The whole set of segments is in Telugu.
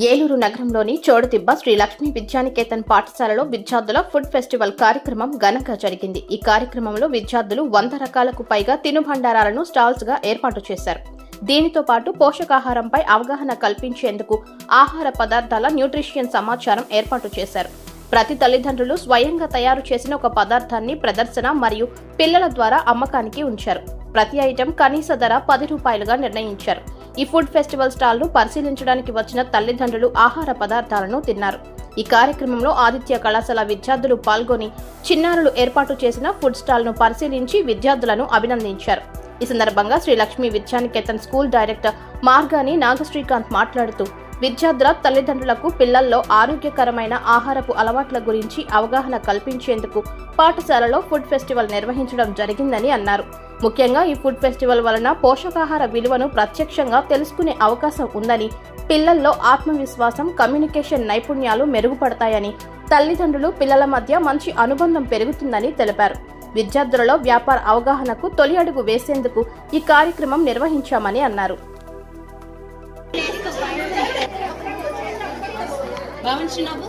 ఏలూరు నగరంలోని చోడుదిబ్బ శ్రీ లక్ష్మీ విద్యానికేతన్ పాఠశాలలో విద్యార్థుల ఫుడ్ ఫెస్టివల్ కార్యక్రమం ఘనంగా జరిగింది. ఈ కార్యక్రమంలో విద్యార్థులు వంద రకాలకు పైగా తినుబండారాలను స్టాల్స్గా ఏర్పాటు చేశారు. దీనితో పాటు పోషకాహారంపై అవగాహన కల్పించేందుకు ఆహార పదార్థాల న్యూట్రిషియన్ సమాచారం ఏర్పాటు చేశారు. ప్రతి తల్లిదండ్రులు స్వయంగా తయారు చేసిన ఒక పదార్థాన్ని ప్రదర్శన మరియు పిల్లల ద్వారా అమ్మకానికి ఉంచారు. ప్రతి ఐటెం కనీస ధర పది రూపాయలుగా నిర్ణయించారు. ఈ ఫుడ్ ఫెస్టివల్ స్టాల్ను పరిశీలించడానికి వచ్చిన తల్లిదండ్రులు ఆహార పదార్థాలను తిన్నారు. ఈ కార్యక్రమంలో ఆదిత్య కళాశాల విద్యార్థులు పాల్గొని చిన్నారులు ఏర్పాటు చేసిన ఫుడ్ స్టాల్ను పరిశీలించి విద్యార్థులను అభినందించారు. ఈ సందర్భంగా శ్రీ లక్ష్మీ విద్యానికేతన్ స్కూల్ డైరెక్టర్ మార్గాని నాగశ్రీకాంత్ మాట్లాడుతూ విద్యార్థుల తల్లిదండ్రులకు పిల్లల్లో ఆరోగ్యకరమైన ఆహారపు అలవాట్ల గురించి అవగాహన కల్పించేందుకు పాఠశాలలో ఫుడ్ ఫెస్టివల్ నిర్వహించడం జరిగిందని అన్నారు. ముఖ్యంగా ఈ ఫుడ్ ఫెస్టివల్ వలన పోషకాహార విలువను ప్రత్యక్షంగా తెలుసుకునే అవకాశం ఉందని పిల్లల్లో ఆత్మవిశ్వాసం కమ్యూనికేషన్ నైపుణ్యాలు మెరుగుపడతాయని తల్లిదండ్రులు పిల్లల మధ్య మంచి అనుబంధం పెరుగుతుందని తెలిపారు. విద్యార్థులలో వ్యాపార అవగాహనకు తొలి అడుగు వేసేందుకు ఈ కార్యక్రమం నిర్వహించామని అన్నారు. భావించినావు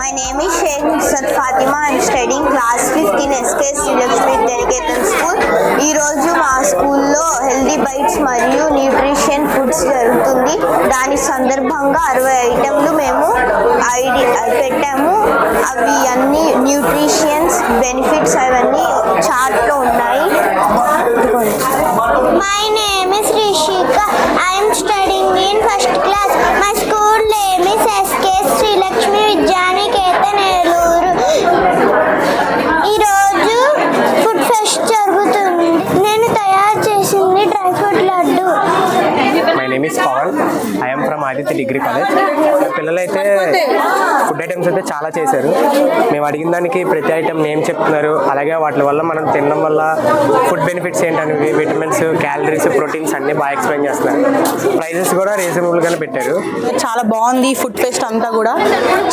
My name is Sheikh Nusrat Fatima. I'm studying class 5 in SKS Lakshmi Dediketan School. ఈ రోజు మా స్కూల్లో హెల్దీ బైట్స్ మరియు న్యూట్రిషన్ ఫుడ్స్ జరుగుతుంది. దాని సందర్భంగా అరవై ఐటెంలు మేము ఐడి పెట్టాము. అవి అన్ని న్యూట్రిషన్స్ బెనిఫిట్స్ అవన్నీ చార్ట్లో ఉన్నాయి. My name is Rishika I'm studying in first degree college. పిల్లలైతే ఫుడ్ ఐటమ్స్ అయితే చాలా చేశారు. మేము అడిగిన దానికి ప్రతి ఐటమ్ నేమ్ చెప్తున్నారు. అలాగే వాటి వల్ల మనం తినడం వల్ల ఫుడ్ బెనిఫిట్స్ ఏంటనేవి విటమిన్స్ క్యాలరీస్ ప్రోటీన్స్ అన్నీ బాగా ఎక్స్ప్లెయిన్ చేస్తున్నారు. ప్రైజెస్ కూడా రీజనబుల్గానే పెట్టారు. చాలా బాగుంది ఫుడ్ ఫెస్ట్ అంతా కూడా.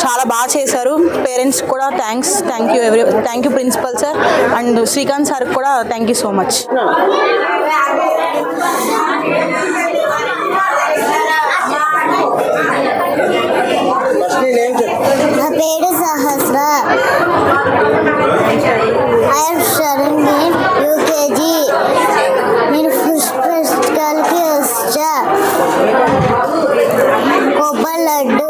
చాలా బాగా చేశారు. పేరెంట్స్ కూడా thanks. Thank you every thank you principal sir. And Srikanth sir కూడా థ్యాంక్ యూ సో మచ్ నా పేరు Sahasra I'm studying in UKG నేను ఫుడ్ ఫెస్టివల్కి వచ్చా కొబ్బరి లడ్డు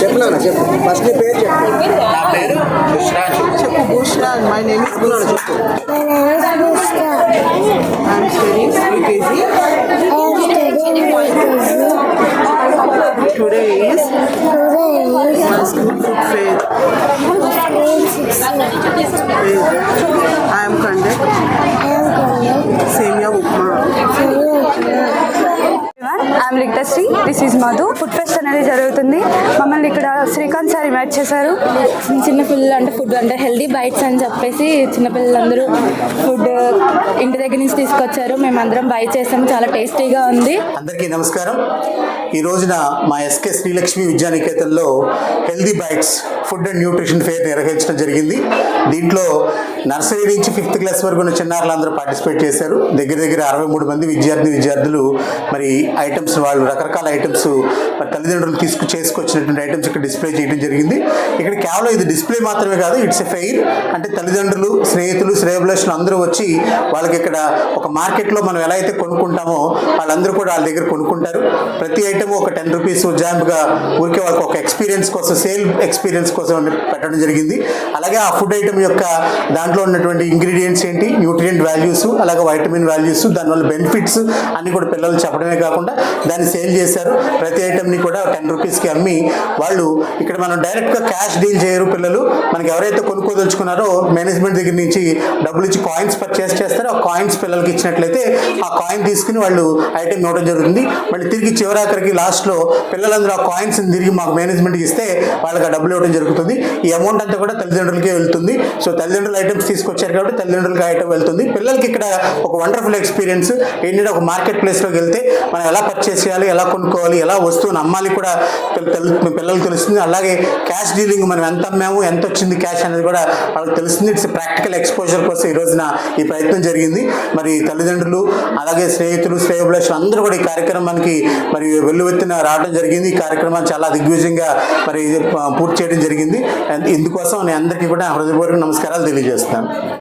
చెప్పు నాన్న చెప్పు ఫస్ట్ నీ పేరు చెప్పు చెప్పు Bhushana my name is My name is Bushra. I'm studying UKG I am studying UKG. Today is Today is my school food fair I'm conduct I am conduct semiya upma I'm Liktasri this is Madhu food fest అనేది జరుగుతుంది. మమ్మల్ని ఇక్కడ శ్రీకాంత్ సార్ ఇన్వైట్ చేశారు. చిన్న పిల్లలు అంటే ఫుడ్ అంటే హెల్దీ బైట్స్ అని చెప్పేసి చిన్నపిల్లలందరూ ఫుడ్ ఇంటి దగ్గర నుంచి తీసుకొచ్చారు. మేమందరం బై చేసాము. చాలా టేస్టీగా ఉంది. అందరికీ నమస్కారం. ఈ రోజున మా SK Srilakshmi విద్యానికేతన్లో healthy bites food and nutrition fair నిర్వహించడం జరిగింది. దీంట్లో నర్సరీ నుంచి ఫిఫ్త్ క్లాస్ వరకు ఉన్న చిన్నారులందరూ పార్టిసిపేట్ చేశారు. దగ్గర దగ్గర అరవై మూడు మంది విద్యార్థి విద్యార్థులు మరి ఐటమ్స్ వాళ్ళు రకరకాల ఐటమ్స్ మరి తల్లిదండ్రులు తీసుకు చేసుకొచ్చినటువంటి ఐటమ్స్ ఇక్కడ డిస్ప్లే చేయడం జరిగింది. ఇక్కడ కేవలం ఇది డిస్ప్లే మాత్రమే కాదు ఇట్స్ ఎ ఫెయిర్ అంటే తల్లిదండ్రులు స్నేహితులు శ్రేయభిలాషులు అందరూ వచ్చి వాళ్ళకి ఇక్కడ ఒక మార్కెట్లో మనం ఎలా అయితే కొనుక్కుంటామో వాళ్ళందరూ కూడా వాళ్ళ దగ్గర కొనుక్కుంటారు. ప్రతి ఐటమ్ ఒక టెన్ రూపీస్ జాంప్గా ఊరికే వాళ్ళకి ఒక ఎక్స్పీరియన్స్ కోసం సేల్ ఎక్స్పీరియన్స్ కోసం పెట్టడం జరిగింది. అలాగే ఆ ఫుడ్ ఐటమ్ యొక్క దాంట్లో ఉన్నటువంటి ఇంగ్రీడియంట్స్ ఏంటి న్యూట్రియంట్ వాల్యూస్ అలాగే వైటమిన్ వాల్యూస్ దానివల్ల బెనిఫిట్స్ అన్ని కూడా పిల్లలు చెప్పడమే కాకుండా దాన్ని సేల్ చేశారు. ప్రతి ఐటమ్ని కూడా టెన్ రూపీస్కి అమ్మి వాళ్ళు ఇక్కడ మనం డైరెక్ట్గా క్యాష్ డీల్ చేయరు పిల్లలు. మనకి ఎవరైతే కొనుక్కోదలుచుకున్నారో మేనేజ్మెంట్ దగ్గర నుంచి డబ్బులు ఇచ్చి కాయిన్స్ పర్చేస్ చేస్తారో ఆ కాయిన్స్ పిల్లలకి ఇచ్చినట్లయితే ఆ కాయిన్ తీసుకుని వాళ్ళు ఐటమ్ ఇవ్వడం జరుగుతుంది. మళ్ళీ తిరిగి చివరాఖరికి లాస్ట్లో పిల్లలందరూ ఆ కాయిన్స్ తిరిగి మాకు మేనేజ్మెంట్కి ఇస్తే వాళ్ళకి ఆ డబ్బులు ఇవ్వడం జరుగుతుంది. ఈ అమౌంట్ అంతా కూడా తల్లిదండ్రులకే వెళ్తుంది. సో తల్లిదండ్రులు ఐటమ్స్ తీసుకొచ్చారు కాబట్టి తల్లిదండ్రులకి ఐటమ్ వెళ్తుంది. పిల్లలకి ఇక్కడ ఒక వండర్ఫుల్ ఎక్స్పీరియన్స్ ఏంటంటే ఒక మార్కెట్ ప్లేస్లోకి వెళ్తే మనం ఎలా పర్చేస్ చేయాలి ఎలా కొనుక్కోవాలి ఎలా వస్తువుని అమ్మాలి కూడా తెలు- పిల్లలకు తెలుస్తుంది. అలాగే క్యాష్ డీలింగ్ మనం ఎంత అమ్మాము ఎంత వచ్చింది క్యాష్ అనేది కూడా వాళ్ళకి తెలుస్తుంది. ఇట్స్ ప్రాక్టికల్ ఎక్స్పోజర్ కోసం ఈ రోజున ఈ ప్రయత్నం జరిగింది. మరి తల్లిదండ్రులు అలాగే స్నేహితులు శ్రేయోభిలాషులు అందరూ కూడా ఈ కార్యక్రమానికి మరి వెల్లువెత్తిన రావడం జరిగింది. ఈ కార్యక్రమాన్ని చాలా దిగ్విజయంగా మరి పూర్తి చేయడం జరిగింది. ఇందుకోసం నేను అందరికీ కూడా హృదయపూర్వక నమస్కారాలు తెలియజేస్తాను